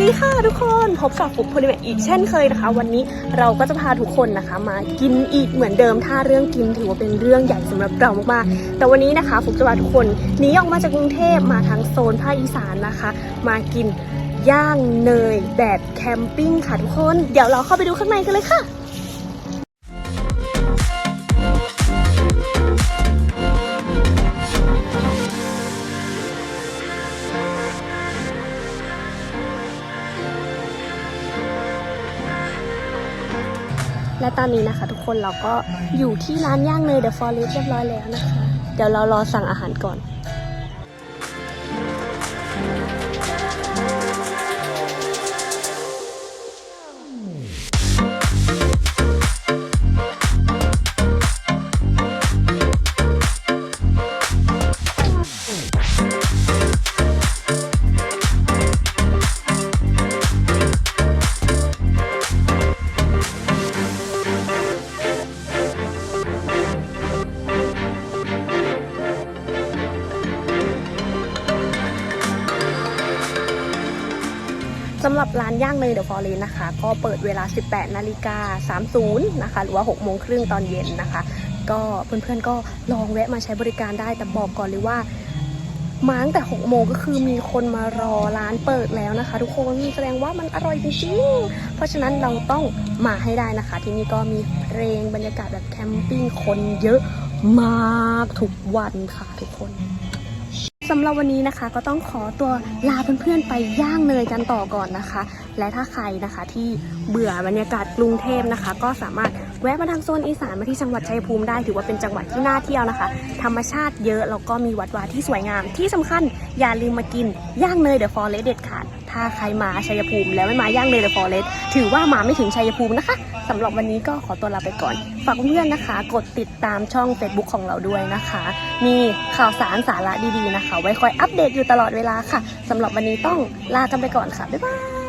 ดีค่ะทุกคนพบกับฟุกพลิเวทอีกเช่นเคยนะคะ วันนี้เราก็จะพาทุกคนนะคะ มากินอีกเหมือนเดิมถ้าเรื่องกินถือว่าเป็นเรื่องใหญ่สำหรับเรามากๆแต่วันนี้นะคะฟุกจะพาทุกคนหนีออกมาจากกรุงเทพมาทางโซนภาคอีสานนะคะ มากินย่างเนยแบบแคมปิ้งค่ะทุกคน เดี๋ยวเราเข้าไปดูข้างในกันเลยค่ะ และตอนนี้นะคะ ทุกคนเราก็อยู่ที่ร้านย่างเนยเดอะฟอร์เรสเรียบร้อยแล้วนะคะ เดี๋ยวเรารอสั่งอาหารก่อน สำหรับร้านย่างเนยเดอะฟอร์เรนนะคะ ก็เปิดเวลา 18 นาฬิกา 30 นะคะ หรือว่า 6 โมงครึ่งตอนเย็นนะคะ ก็เพื่อนๆก็ลองแวะมาใช้บริการได้ แต่บอกก่อนเลยว่ามาตั้งแต่ 6 โมงก็คือมีคนมารอร้านเปิดแล้วนะคะ ทุกคนแสดงว่ามันอร่อยจริงๆ เพราะฉะนั้นเราต้องมาให้ได้นะคะ ที่นี่ก็มีเพลงบรรยากาศแบบแคมปิ้งคนเยอะมากทุกวันค่ะทุกคน สำหรับวันนี้นะคะ ก็ต้องขอตัวลาเพื่อนๆไปย่างเนยกันต่อก่อนนะคะ และถ้าใครนะคะที่เบื่อบรรยากาศกรุงเทพนะคะ ก็สามารถแวะมาทางโซนอีสานมาที่จังหวัดชัยภูมิได้ ถือว่าเป็นจังหวัดที่น่าเที่ยวนะคะ ธรรมชาติเยอะแล้วก็มีวัดวาที่สวยงาม ที่สำคัญอย่าลืมมากินย่างเนยเดอะฟอร์เรสเด็ดขาด ถ้าใครมาชัยภูมิ แล้วไม่มาย่างเลยเดอะฟอเรสถือว่ามาไม่ถึงชัยภูมินะคะสำหรับวันนี้ก็ขอตัวลาไปก่อน ฝากเพื่อนๆนะคะ กดติดตามช่อง Facebook ของเราด้วยนะคะ มีข่าวสารสาระดีๆนะคะ ไว้คอยอัปเดตอยู่ตลอดเวลาค่ะสำหรับวันนี้ต้องลากันไปก่อนค่ะบ๊ายบาย